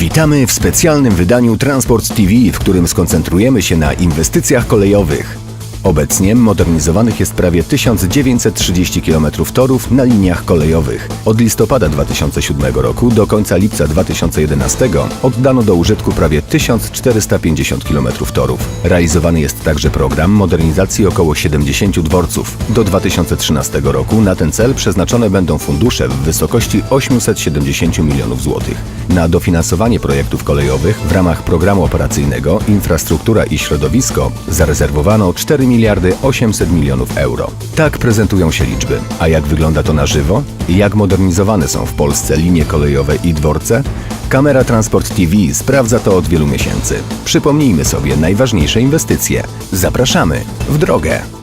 Witamy w specjalnym wydaniu Transport TV, w którym skoncentrujemy się na inwestycjach kolejowych. Obecnie modernizowanych jest prawie 1930 km torów na liniach kolejowych. Od listopada 2007 roku do końca lipca 2011 oddano do użytku prawie 1450 km torów. Realizowany jest także program modernizacji około 70 dworców. Do 2013 roku na ten cel przeznaczone będą fundusze w wysokości 870 milionów złotych. Na dofinansowanie projektów kolejowych w ramach programu operacyjnego Infrastruktura i Środowisko zarezerwowano 4 miliardy 800 milionów euro. Tak prezentują się liczby. A jak wygląda to na żywo? Jak modernizowane są w Polsce linie kolejowe i dworce? Kamera Transport TV sprawdza to od wielu miesięcy. Przypomnijmy sobie najważniejsze inwestycje. Zapraszamy w drogę.